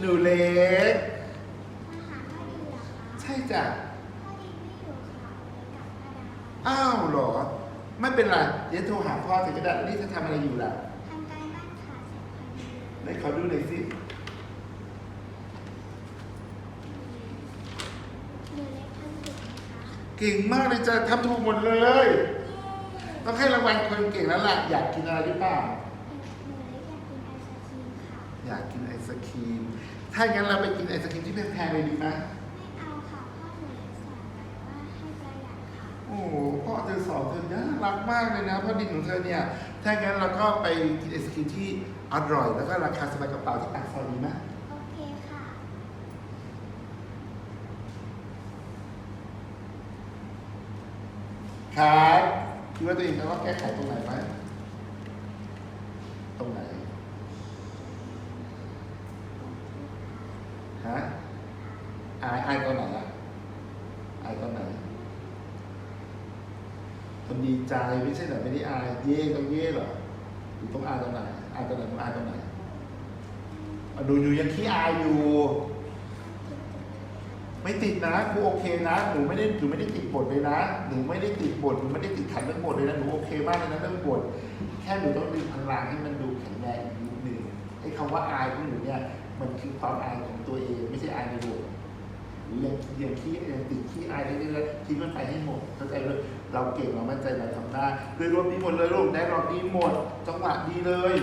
หนูเล็กมาหาพ่อดีเหรอคะใช่จ้ะพ่อดีไม่อยู่ค่ะเลยกลับมาดาอ้าวเหรอ ไม่เป็นไร เดี๋ยวโทรหาพ่อถึงก็ได้นี่จะทำอะไรอยู่ล่ะทำการบ้านค่ะเสร็จพอดีไหนขอดูหน่อยสิหนูเล็กทำถูกไหมคะเก่งมากเลยจ้ะทำถูกหมดเลย ต้องให้รางวัลคนเก่งแล้วล่ะ อยากกินอะไรหรือเปล่าหนูเล็ก อยากกินไอศครีมค่ะอยากกินไอศครีม ถ้างั้นเราไปกินไอศครีมที่แพงๆเลยดีไหมไม่เอาค่ะพ่อหนูเล็กสอนไว้ว่าให้ประหยัดค่ะโอ้โหพ่อเธอสอนเธอน่ารักมากเลยนะพ่อดินของเธอเนี่ย ถ้างั้นเราก็ไปกินไอศครีมที่อร่อย แล้วก็ราคาสบายกระเป๋าที่ปากซอยดีไหมโอเคค่ะครับคิดว่าตัวเองจะต้องแก้ไขตรงไหนไหมตรงไหน ฮะอายอายตอนไหนอะอายตอนไหนคนดีใจไม่ใช่เหรอไม่ได้อายเย่ต้องเย่เหรอหรือต้องอายตรงไหนอายตอนไหนมึงอายตอนไหนดูอยู่ยังขี้อายอยู่ ไม่ติดนะครูโอเคนะหนูไม่ได้หนูไม่ได้ติดบทเลยนะหนูไม่ได้ติดบทหนูไม่ได้ติดขัดเรื่องบทเลยนะหนูโอเคมากเลยนะเรื่องบทแค่หนูต้องดึงพลังให้มันดูแข็งแรงอีกนิดนึงไอ้คำว่าอายของหนูเนี่ย คือความอายของตัวเองไม่ใช่อายในบทหรือยังยังขี้ยังติดขี้อายเรื่อยๆทิ้งมันไปให้หมดเข้าใจเลยเราเก่งเรามั่นใจเราทำได้โดยรวมดีหมดเลยลูกได้รอบดีหมด จังหวะดีเลย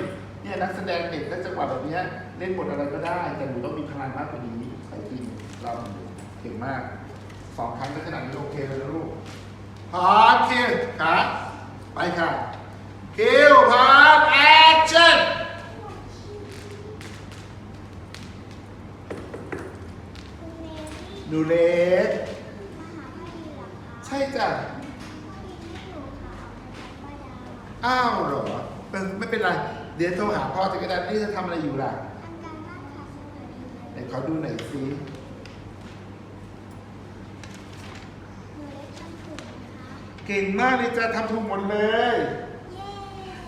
เนี่ยนักแสดงเด็กก็จังหวะแบบเนี้ยเล่นบทอะไรก็ได้ แต่หนูต้องมีพลังมากกว่านี้ไปจริงเราเก่งมากสองครั้งก็ขนาดนี้โอเคเลยนะลูกพร้อคิวครับไปค่ะคิวพร้อมแอคชั่น คุณเมรี่ หนูเล็ก ใช่จ้ะ อ้าวเหรอเป็นไม่เป็นไร เดี๋ยวโทรหาพ่อจะก็ได้นี่จะทำอะไรอยู่ล่ะไหนขอดูหน่อยสิหนูเล็กทำถูกไหมคะเก่งมากเลยจ้ะทำถูกหมดเลยย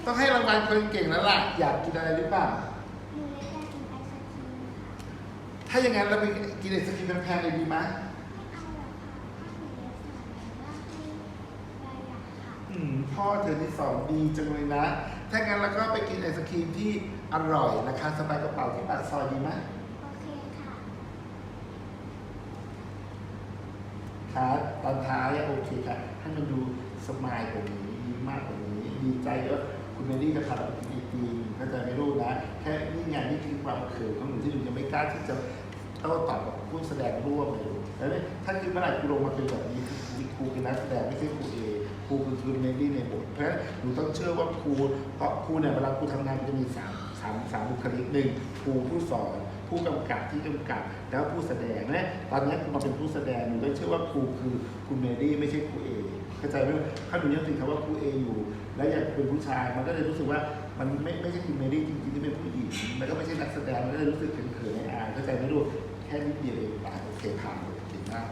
ต้องให้รางวัลคนเก่งแล้วล่ะ อยากกินอะไรหรือเปล่า หนูเล็กอยากกินไอศครีมค่ะ ถ้าอย่างนั้นเราไปกินไอศครีมแพงๆเลยดีไหมไม่เอาหรอกค่ะพ่อหนูเล็กสอนไว้ว่าให้ประหยัดค่ะอืมพ่อเธอนี่สอนดีจังเลยนะ ถ้างั้นเราก็ไปกินไอศครีมที่อร่อยราคาสบายกระเป๋าที่ปากซอยดีไหมโอเคค่ะครับตอนท้ายอะโอเคครับให้มันดูสมายกว่านี้ยิ้มมากกว่านี้ดีใจเยอะคุณเมรี่จะพาเราไปกินไอติมเข้าใจไหม่รู้นะ แค่นี่ไงนี่คือความเขินของหนูที่หนูยังไม่ กล้าที่จะโต้ตอบกับผู้แสดงร่วมเลยแล้วเนี่ยถ้าคือเมื่อไหร่ครูลงมาเป็นแบบนี้คือครูเป็นนักแสดงไม่ใช่ครูเอครูคือคือเมรี่ในบทเพราะฉะนั้นหนูต้องเชื่อว่าครูเพราะครูเนี่ยเวลาครูทำงานมันจะมีสามสามสามบุคลิกหนึ่งครูผู้สอนผู้กำกับที่กำกับแล้วผู้แสดงนี่ยตอนนี้คุณมาเป็นผู้แสดงหนูต้องเชื่อว่าครูคือคุณเมรี่ไม่ใช่ครูเอเข้าใจไหมถ้าหนูยังติดคำว่าครูเออยู่ แล้วอยากเป็นผู้ชายมันก็เลยรู้สึกว่ามันไม่ไม่ใช่คุณเมรี่จริงๆที่เป็นผู้หญิงแล้วก็ไม่ใช่นักแสดงมันก็เลยรู้สึกเขิน เข้าใจไหมลูกแค่นิดเดียวเองโอเคผ่านเลยเก่งมาก